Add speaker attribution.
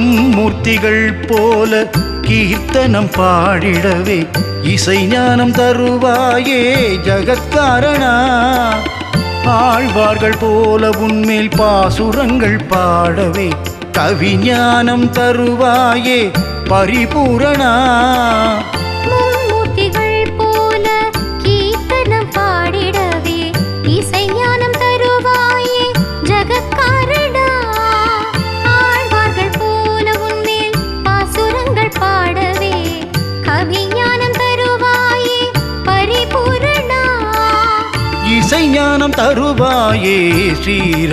Speaker 1: மும்மூர்த்திகள் போல கீர்த்தனம் பாடிடவே இசை ஞானம் தருவாயே ஜகத்காரணா. ஆழ்வார்கள் போல உன்மேல் பாசுரங்கள் பாடவே கவிஞானம் தருவாயே பரிபூரணா. இசை ஞானம் தருவாயே ஸ்ரீ